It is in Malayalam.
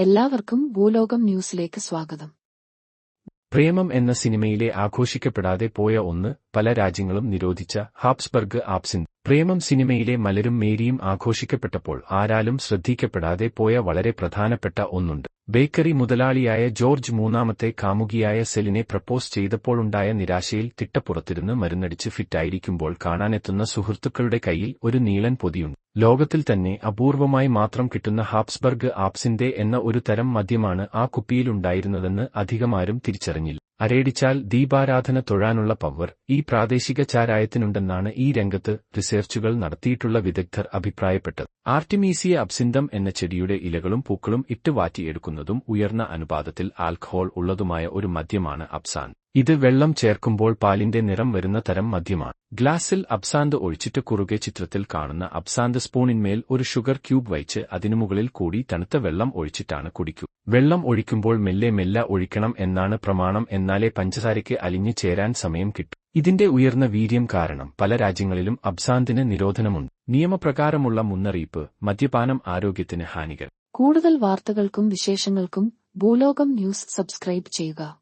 എല്ലാവർക്കും ഭൂലോകം ന്യൂസിലേക്ക് സ്വാഗതം. പ്രേമം എന്ന സിനിമയിലെ ആഘോഷിക്കപ്പെടാതെ പോയ ഒന്ന് പല രാജ്യങ്ങളും നിരോധിച്ച ഹാപ്സ്ബർഗ് ആപ്സിൻ. പ്രേമം സിനിമയിലെ മലരും മേരിയും ആഘോഷിക്കപ്പെട്ടപ്പോൾ ആരാലും ശ്രദ്ധിക്കപ്പെടാതെ പോയ വളരെ പ്രധാനപ്പെട്ട ഒന്നുണ്ട്. ബേക്കറി മുതലാളിയായ ജോർജ് മൂന്നാമത്തെ കാമുകിയായ സെലിനെ പ്രപ്പോസ് ചെയ്തപ്പോഴുണ്ടായ നിരാശയിൽ തിട്ടപ്പുറത്തിരുന്ന് മരുന്നടിച്ച് ഫിറ്റായിരിക്കുമ്പോൾ കാണാനെത്തുന്ന സുഹൃത്തുക്കളുടെ കയ്യിൽ ഒരു നീളൻ പൊതിയുണ്ട്. ലോകത്തിൽ തന്നെ അപൂർവമായി മാത്രം കിട്ടുന്ന ഹാപ്സ്ബർഗ് ആപ്സിന്റെ എന്ന ഒരു തരം മദ്യമാണ് ആ കുപ്പിയിലുണ്ടായിരുന്നതെന്ന് അധികമാരും തിരിച്ചറിഞ്ഞില്ല. അരേടിച്ചാൽ ദീപാരാധന തൊഴാനുള്ള പവർ ഈ പ്രാദേശിക ചാരായത്തിനുണ്ടെന്നാണ് ഈ രംഗത്ത് റിസർച്ചുകൾ നടത്തിയിട്ടുള്ള വിദഗ്ധർ അഭിപ്രായപ്പെട്ടത്. ആർട്ടിമീസിയ അബ്സിന്തം എന്ന ചെടിയുടെ ഇലകളും പൂക്കളും ഇട്ടുവാറ്റിയെടുക്കുന്നതും ഉയർന്ന അനുപാതത്തിൽ ആൽക്കഹോൾ ഉള്ളതുമായ ഒരു മദ്യമാണ് അബ്സാൻ ഇത് വെള്ളം ചേർക്കുമ്പോൾ പാലിന്റെ നിറം വരുന്ന തരം മദ്യമാണ്. ഗ്ലാസിൽ അബ്സാന്ത് ഒഴിച്ചിട്ട് കുറുകെ ചിത്രത്തിൽ കാണുന്ന അബ്സാന്ത് സ്പൂണിന്മേൽ ഒരു ഷുഗർ ക്യൂബ് വയ്ച്ച് അതിനു മുകളിൽ കൂടി തണുത്ത വെള്ളം ഒഴിച്ചിട്ടാണ് കുടിക്കൂ. വെള്ളം ഒഴിക്കുമ്പോൾ മെല്ലെ മെല്ലെ ഒഴിക്കണം എന്നാണ് പ്രമാണം എന്നാലേ പഞ്ചസാരയ്ക്ക് അലിഞ്ഞു ചേരാൻ സമയം കിട്ടും. ഇതിന്റെ ഉയർന്ന വീര്യം കാരണം പല രാജ്യങ്ങളിലും അബ്സാന്തിന് നിരോധനമുണ്ട്. നിയമപ്രകാരമുള്ള മുന്നറിയിപ്പ് മദ്യപാനം ആരോഗ്യത്തിന് ഹാനികൾ കൂടുതൽ വാർത്തകൾക്കും വിശേഷങ്ങൾക്കും ഭൂലോകം ന്യൂസ് സബ്സ്ക്രൈബ് ചെയ്യുക.